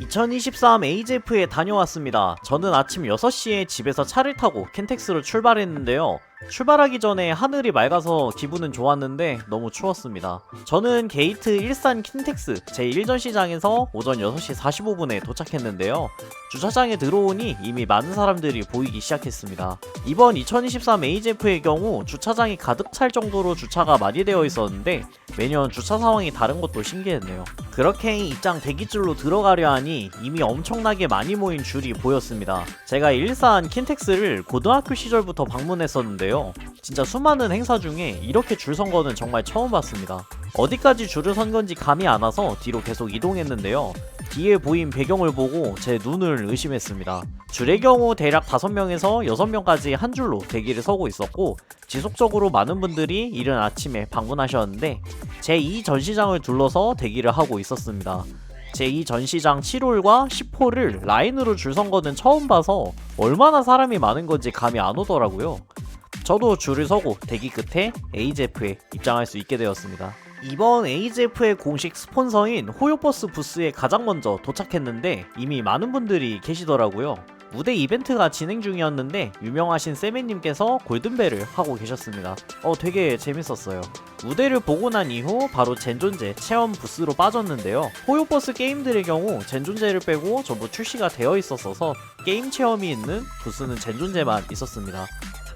2023 AJF에 다녀왔습니다. 저는 아침 6시에 집에서 차를 타고 켄텍스로 출발했는데요. 출발하기 전에 하늘이 맑아서 기분은 좋았는데 너무 추웠습니다. 저는 게이트 일산 킨텍스 제1전 시장에서 오전 6시 45분에 도착했는데요. 주차장에 들어오니 이미 많은 사람들이 보이기 시작했습니다. 이번 2023 AJF의 경우 주차장이 가득 찰 정도로 주차가 많이 되어 있었는데 매년 주차 상황이 다른 것도 신기했네요. 그렇게 입장 대기줄로 들어가려 하니 이미 엄청나게 많이 모인 줄이 보였습니다. 제가 일산 킨텍스를 고등학교 시절부터 방문했었는데 요. 진짜 수많은 행사 중에 이렇게 줄 선 거는 정말 처음 봤습니다. 어디까지 줄을 선 건지 감이 안 와서 뒤로 계속 이동했는데요. 뒤에 보인 배경을 보고 제 눈을 의심했습니다. 줄의 경우 대략 5명에서 6명까지 한 줄로 대기를 서고 있었고 지속적으로 많은 분들이 이른 아침에 방문하셨는데 제2 전시장을 둘러서 대기를 하고 있었습니다. 제2 전시장 7홀과 10홀을 라인으로 줄 선 거는 처음 봐서 얼마나 사람이 많은 건지 감이 안 오더라고요. 저도 줄을 서고 대기 끝에 AJF에 입장할 수 있게 되었습니다. 이번 AJF의 공식 스폰서인 호요버스 부스에 가장 먼저 도착했는데 이미 많은 분들이 계시더라고요. 무대 이벤트가 진행 중이었는데 유명하신 세미님께서 골든벨을 하고 계셨습니다. 어 되게 재밌었어요. 무대를 보고 난 이후 바로 젠존제 체험 부스로 빠졌는데요. 호요버스 게임들의 경우 젠존제를 빼고 전부 출시가 되어 있었어서 게임 체험이 있는 부스는 젠존제만 있었습니다.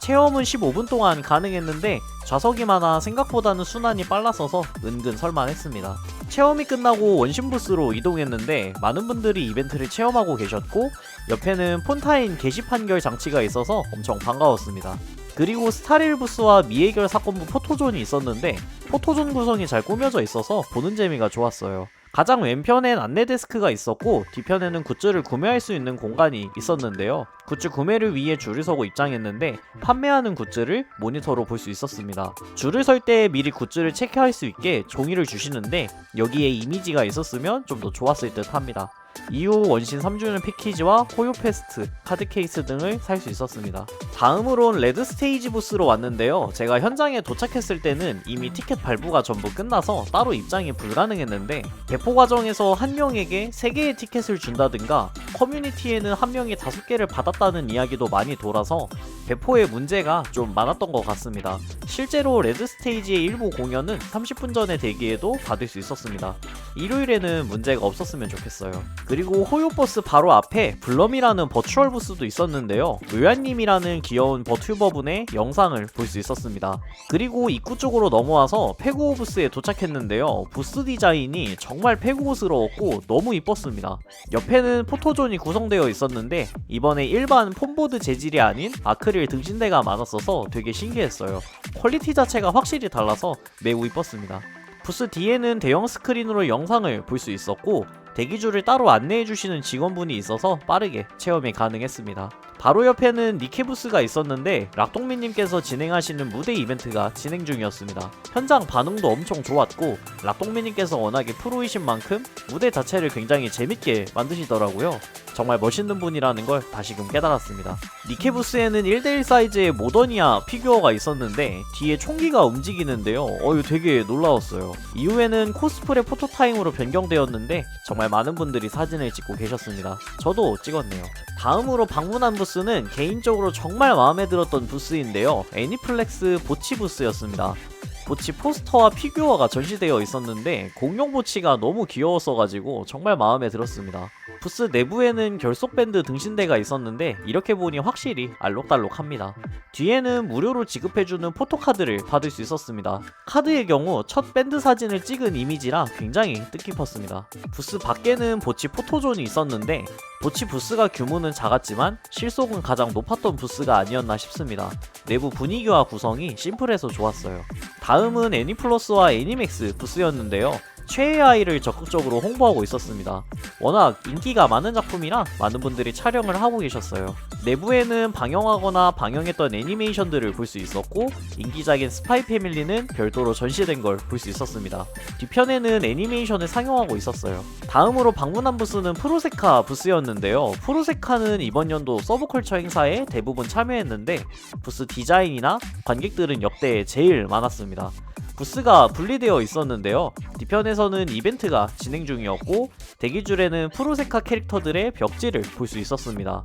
체험은 15분 동안 가능했는데 좌석이 많아 생각보다는 순환이 빨랐어서 은근 설만했습니다. 체험이 끝나고 원신 부스로 이동했는데 많은 분들이 이벤트를 체험하고 계셨고 옆에는 폰타인 게시판결 장치가 있어서 엄청 반가웠습니다. 그리고 스타릴 부스와 미해결 사건부 포토존이 있었는데 포토존 구성이 잘 꾸며져 있어서 보는 재미가 좋았어요. 가장 왼편엔 안내 데스크가 있었고 뒤편에는 굿즈를 구매할 수 있는 공간이 있었는데요. 굿즈 구매를 위해 줄을 서고 입장했는데 판매하는 굿즈를 모니터로 볼 수 있었습니다. 줄을 설 때 미리 굿즈를 체크할 수 있게 종이를 주시는데 여기에 이미지가 있었으면 좀 더 좋았을 듯 합니다. 이후 원신 3주년 패키지와 호요 페스트, 카드 케이스 등을 살 수 있었습니다. 다음으론 레드 스테이지 부스로 왔는데요. 제가 현장에 도착했을 때는 이미 티켓 발부가 전부 끝나서 따로 입장이 불가능했는데 배포 과정에서 한 명에게 3개의 티켓을 준다든가 커뮤니티에는 한 명이 5개를 받았다는 이야기도 많이 돌아서 배포에 문제가 좀 많았던 것 같습니다. 실제로 레드 스테이지의 일부 공연은 30분 전에 대기해도 받을 수 있었습니다. 일요일에는 문제가 없었으면 좋겠어요. 그리고 호요버스 바로 앞에 블럼이라는 버추얼 부스도 있었는데요. 의아님이라는 귀여운 버튜버분의 영상을 볼 수 있었습니다. 그리고 입구 쪽으로 넘어와서 페구호 부스에 도착했는데요. 부스 디자인이 정말 페구호스러웠고 너무 이뻤습니다. 옆에는 포토존이 구성되어 있었는데 이번에 일반 폼보드 재질이 아닌 아크릴 등신대가 많았어서 되게 신기했어요. 퀄리티 자체가 확실히 달라서 매우 이뻤습니다. 부스 뒤에는 대형 스크린으로 영상을 볼 수 있었고 대기줄을 따로 안내해 주시는 직원분이 있어서 빠르게 체험이 가능했습니다. 바로 옆에는 니케 부스가 있었는데 락동민님께서 진행하시는 무대 이벤트가 진행 중이었습니다. 현장 반응도 엄청 좋았고 락동민님께서 워낙에 프로이신 만큼 무대 자체를 굉장히 재밌게 만드시더라고요. 정말 멋있는 분이라는 걸 다시금 깨달았습니다. 니케 부스에는 1대1 사이즈의 모더니아 피규어가 있었는데 뒤에 총기가 움직이는데요. 어유 되게 놀라웠어요. 이후에는 코스프레 포토타임으로 변경되었는데 정말 많은 분들이 사진을 찍고 계셨습니다. 저도 찍었네요. 다음으로 방문한 부스 는 개인적으로 정말 마음에 들었던 부스인데요. 애니플렉스 보치 부스였습니다. 보치 포스터와 피규어가 전시되어 있었는데 공룡 보치가 너무 귀여웠어가지고 정말 마음에 들었습니다. 부스 내부에는 결속 밴드 등신대가 있었는데 이렇게 보니 확실히 알록달록합니다. 뒤에는 무료로 지급해주는 포토카드를 받을 수 있었습니다. 카드의 경우 첫 밴드 사진을 찍은 이미지라 굉장히 뜻깊었습니다. 부스 밖에는 보치 포토존이 있었는데 보치 부스가 규모는 작았지만 실속은 가장 높았던 부스가 아니었나 싶습니다. 내부 분위기와 구성이 심플해서 좋았어요. 다음은 애니플러스와 애니맥스 부스였는데요. 최애 아이를 적극적으로 홍보하고 있었습니다. 워낙 인기가 많은 작품이라 많은 분들이 촬영을 하고 계셨어요. 내부에는 방영하거나 방영했던 애니메이션들을 볼 수 있었고 인기작인 스파이 패밀리는 별도로 전시된 걸 볼 수 있었습니다. 뒤편에는 애니메이션을 상영하고 있었어요. 다음으로 방문한 부스는 프로세카 부스였는데요. 프로세카는 이번 연도 서브컬처 행사에 대부분 참여했는데 부스 디자인이나 관객들은 역대 제일 많았습니다. 부스가 분리되어 있었는데요. 뒤편에서는 이벤트가 진행 중이었고 대기줄에는 프로세카 캐릭터들의 벽지를 볼 수 있었습니다.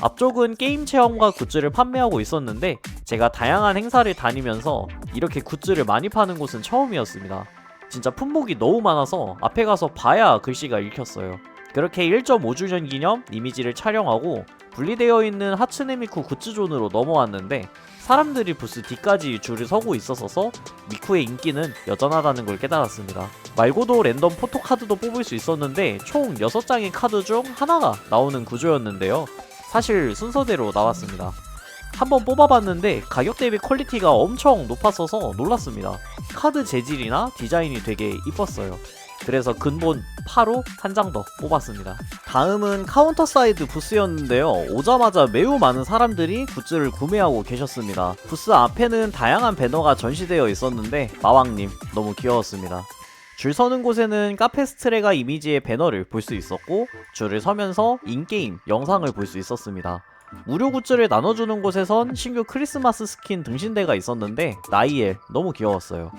앞쪽은 게임 체험과 굿즈를 판매하고 있었는데 제가 다양한 행사를 다니면서 이렇게 굿즈를 많이 파는 곳은 처음이었습니다. 진짜 품목이 너무 많아서 앞에 가서 봐야 글씨가 읽혔어요. 그렇게 1.5주년 기념 이미지를 촬영하고 분리되어 있는 하츠네미쿠 굿즈존으로 넘어왔는데 사람들이 부스 뒤까지 줄을 서고 있었어서 미쿠의 인기는 여전하다는 걸 깨달았습니다. 말고도 랜덤 포토카드도 뽑을 수 있었는데 총 6장의 카드 중 하나가 나오는 구조였는데요. 사실 순서대로 나왔습니다. 한번 뽑아봤는데 가격 대비 퀄리티가 엄청 높았어서 놀랐습니다. 카드 재질이나 디자인이 되게 이뻤어요. 그래서 근본 8호 한 장 더 뽑았습니다. 다음은 카운터 사이드 부스였는데요. 오자마자 매우 많은 사람들이 굿즈를 구매하고 계셨습니다. 부스 앞에는 다양한 배너가 전시되어 있었는데 마왕님 너무 귀여웠습니다. 줄 서는 곳에는 카페스트레가 이미지의 배너를 볼 수 있었고 줄을 서면서 인게임 영상을 볼 수 있었습니다. 무료 굿즈를 나눠주는 곳에선 신규 크리스마스 스킨 등신대가 있었는데 나이엘 너무 귀여웠어요.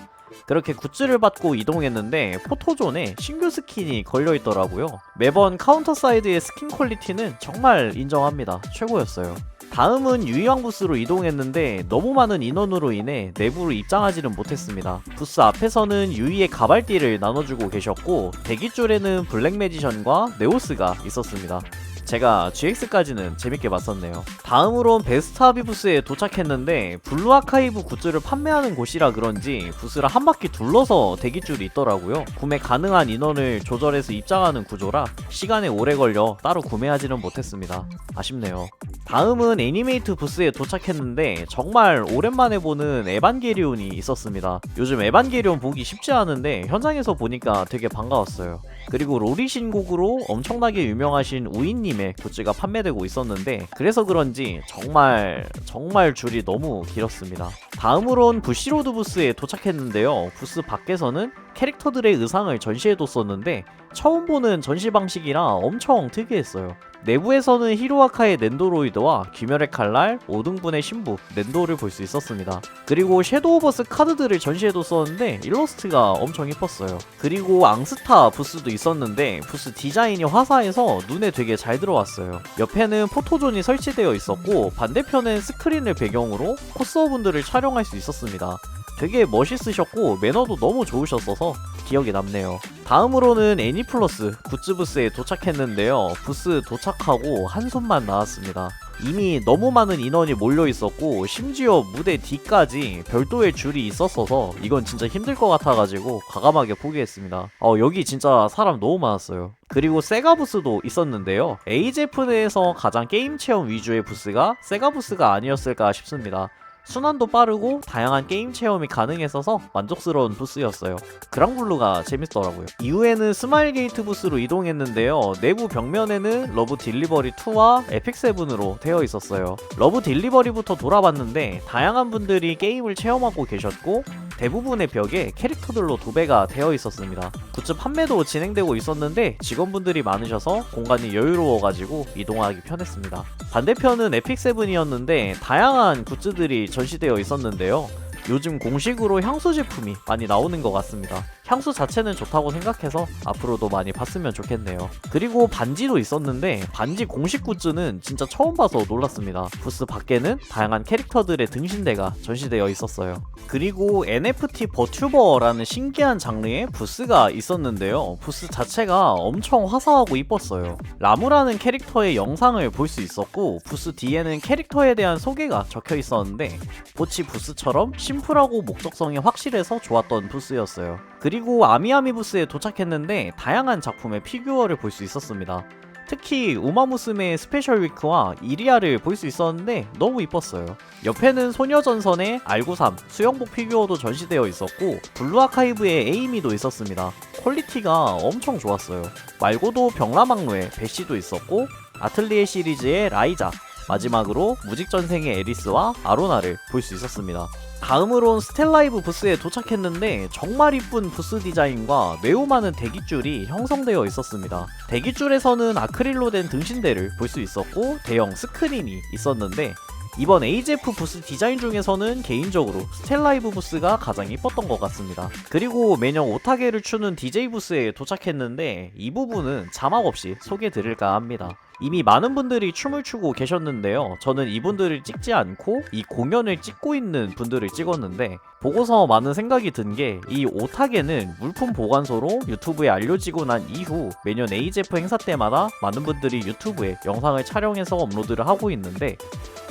그렇게 굿즈를 받고 이동했는데 포토존에 신규 스킨이 걸려있더라고요. 매번 카운터 사이드의 스킨 퀄리티는 정말 인정합니다. 최고였어요. 다음은 유이왕 부스로 이동했는데 너무 많은 인원으로 인해 내부로 입장하지는 못했습니다. 부스 앞에서는 유이의 가발띠를 나눠주고 계셨고 대기줄에는 블랙 매지션과 네오스가 있었습니다. 제가 GX까지는 재밌게 봤었네요. 다음으론 베스트하비 부스에 도착했는데 블루 아카이브 굿즈를 판매하는 곳이라 그런지 부스를 한 바퀴 둘러서 대기줄이 있더라고요. 구매 가능한 인원을 조절해서 입장하는 구조라 시간에 오래 걸려 따로 구매하지는 못했습니다. 아쉽네요. 다음은 애니메이트 부스에 도착했는데 정말 오랜만에 보는 에반게리온이 있었습니다. 요즘 에반게리온 보기 쉽지 않은데 현장에서 보니까 되게 반가웠어요. 그리고 로리 신곡으로 엄청나게 유명하신 우인님 의 굿즈가 판매되고 있었는데 그래서 그런지 정말 정말 줄이 너무 길었습니다. 다음으론 부시로드 부스에 도착했는데요. 부스 밖에서는 캐릭터들의 의상을 전시해뒀었는데 처음 보는 전시 방식이라 엄청 특이했어요. 내부에서는 히로아카의 넨도로이드와 귀멸의 칼날, 오등분의 신부, 넨도를 볼 수 있었습니다. 그리고 섀도우 버스 카드들을 전시해뒀었는데 일러스트가 엄청 이뻤어요. 그리고 앙스타 부스도 있었는데 부스 디자인이 화사해서 눈에 되게 잘 들어왔어요. 옆에는 포토존이 설치되어 있었고 반대편엔 스크린을 배경으로 코스어분들을 촬영할 수 있었습니다. 되게 멋있으셨고 매너도 너무 좋으셨어서 기억에 남네요. 다음으로는 애니플러스 굿즈 부스에 도착했는데요. 부스 도착하고 한숨만 나왔습니다. 이미 너무 많은 인원이 몰려 있었고 심지어 무대 뒤까지 별도의 줄이 있었어서 이건 진짜 힘들 것 같아가지고 과감하게 포기했습니다. 어 여기 진짜 사람 너무 많았어요. 그리고 세가 부스도 있었는데요. AJF 내에서 가장 게임 체험 위주의 부스가 세가 부스가 아니었을까 싶습니다. 순환도 빠르고 다양한 게임 체험이 가능했어서 만족스러운 부스였어요. 그랑블루가 재밌더라고요. 이후에는 스마일 게이트 부스로 이동했는데요. 내부 벽면에는 러브 딜리버리 2와 에픽 7으로 되어 있었어요. 러브 딜리버리부터 돌아봤는데 다양한 분들이 게임을 체험하고 계셨고 대부분의 벽에 캐릭터들로 도배가 되어 있었습니다. 굿즈 판매도 진행되고 있었는데 직원분들이 많으셔서 공간이 여유로워가지고 이동하기 편했습니다. 반대편은 에픽세븐이었는데 다양한 굿즈들이 전시되어 있었는데요. 요즘 공식으로 향수 제품이 많이 나오는 것 같습니다. 향수 자체는 좋다고 생각해서 앞으로도 많이 봤으면 좋겠네요. 그리고 반지도 있었는데 반지 공식 굿즈는 진짜 처음 봐서 놀랐습니다. 부스 밖에는 다양한 캐릭터들의 등신대가 전시되어 있었어요. 그리고 NFT 버튜버라는 신기한 장르의 부스가 있었는데요. 부스 자체가 엄청 화사하고 이뻤어요. 라무라는 캐릭터의 영상을 볼 수 있었고 부스 뒤에는 캐릭터에 대한 소개가 적혀 있었는데 보치 부스처럼 심플하고 목적성이 확실해서 좋았던 부스였어요. 그리고 아미아미 부스에 도착했는데 다양한 작품의 피규어를 볼 수 있었습니다. 특히 우마무스메의 스페셜 위크와 이리아를 볼 수 있었는데 너무 이뻤어요. 옆에는 소녀전선의 알구삼 수영복 피규어도 전시되어 있었고 블루 아카이브의 에이미도 있었습니다. 퀄리티가 엄청 좋았어요. 말고도 병라망루의 배시도 있었고 아틀리에 시리즈의 라이자 마지막으로 무직전생의 에리스와 아로나를 볼 수 있었습니다. 다음으론 스텔라이브 부스에 도착했는데 정말 이쁜 부스 디자인과 매우 많은 대기줄이 형성되어 있었습니다. 대기줄에서는 아크릴로 된 등신대를 볼 수 있었고 대형 스크린이 있었는데 이번 AGF 부스 디자인 중에서는 개인적으로 스텔라이브 부스가 가장 이뻤던 것 같습니다. 그리고 매년 오타게를 추는 DJ 부스에 도착했는데 이 부분은 자막 없이 소개 드릴까 합니다. 이미 많은 분들이 춤을 추고 계셨는데요. 저는 이분들을 찍지 않고 이 공연을 찍고 있는 분들을 찍었는데 보고서 많은 생각이 든 게 이 오타게는 물품 보관소로 유튜브에 알려지고 난 이후 매년 AGF 행사 때마다 많은 분들이 유튜브에 영상을 촬영해서 업로드를 하고 있는데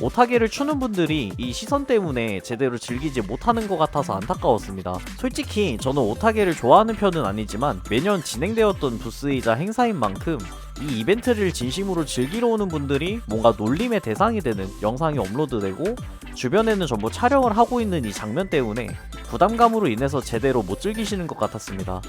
오타게를 추는 분들이 이 시선 때문에 제대로 즐기지 못하는 것 같아서 안타까웠습니다. 솔직히 저는 오타게를 좋아하는 편은 아니지만 매년 진행되었던 부스이자 행사인 만큼 이 이벤트를 진심으로 즐기러 오는 분들이 뭔가 놀림의 대상이 되는 영상이 업로드되고 주변에는 전부 촬영을 하고 있는 이 장면 때문에 부담감으로 인해서 제대로 못 즐기시는 것 같았습니다.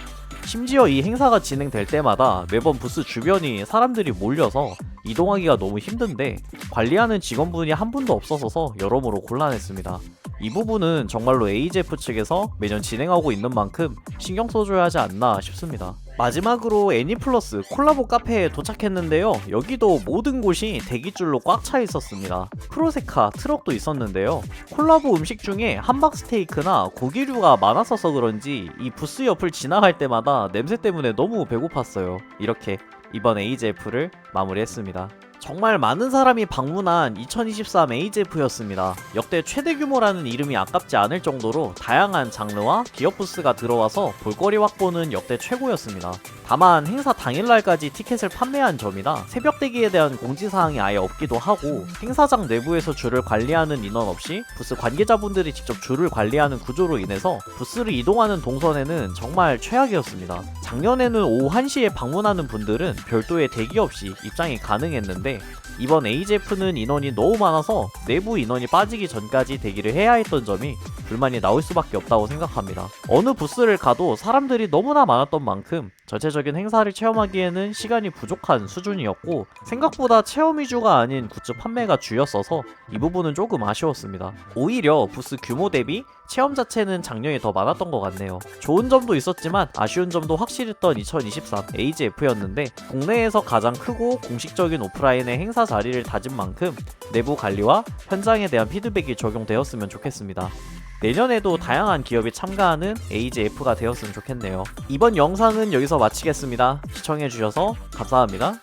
심지어 이 행사가 진행될 때마다 매번 부스 주변이 사람들이 몰려서 이동하기가 너무 힘든데 관리하는 직원분이 한 분도 없어서 여러모로 곤란했습니다. 이 부분은 정말로 AGF 측에서 매년 진행하고 있는 만큼 신경 써줘야 하지 않나 싶습니다. 마지막으로 애니플러스 콜라보 카페에 도착했는데요. 여기도 모든 곳이 대기줄로 꽉 차 있었습니다. 프로세카 트럭도 있었는데요. 콜라보 음식 중에 함박 스테이크나 고기류가 많았어서 그런지 이 부스 옆을 지나갈 때마다 냄새 때문에 너무 배고팠어요. 이렇게 이번 AGF를 마무리했습니다. 정말 많은 사람이 방문한 2023 AGF였습니다. 역대 최대 규모라는 이름이 아깝지 않을 정도로 다양한 장르와 기업 부스가 들어와서 볼거리 확보는 역대 최고였습니다. 다만 행사 당일날까지 티켓을 판매한 점이나 새벽 대기에 대한 공지사항이 아예 없기도 하고 행사장 내부에서 줄을 관리하는 인원 없이 부스 관계자분들이 직접 줄을 관리하는 구조로 인해서 부스를 이동하는 동선에는 정말 최악이었습니다. 작년에는 오후 1시에 방문하는 분들은 별도의 대기 없이 입장이 가능했는데 이번 AGF는 인원이 너무 많아서 내부 인원이 빠지기 전까지 대기를 해야 했던 점이 불만이 나올 수밖에 없다고 생각합니다. 어느 부스를 가도 사람들이 너무나 많았던 만큼 전체적인 행사를 체험하기에는 시간이 부족한 수준이었고 생각보다 체험 위주가 아닌 굿즈 판매가 주였어서 이 부분은 조금 아쉬웠습니다. 오히려 부스 규모 대비 체험 자체는 작년이 더 많았던 것 같네요. 좋은 점도 있었지만 아쉬운 점도 확실했던 2023 AGF였는데 국내에서 가장 크고 공식적인 오프라인의 행사 자리를 다진 만큼 내부 관리와 현장에 대한 피드백이 적용되었으면 좋겠습니다. 내년에도 다양한 기업이 참가하는 AGF가 되었으면 좋겠네요. 이번 영상은 여기서 마치겠습니다. 시청해주셔서 감사합니다.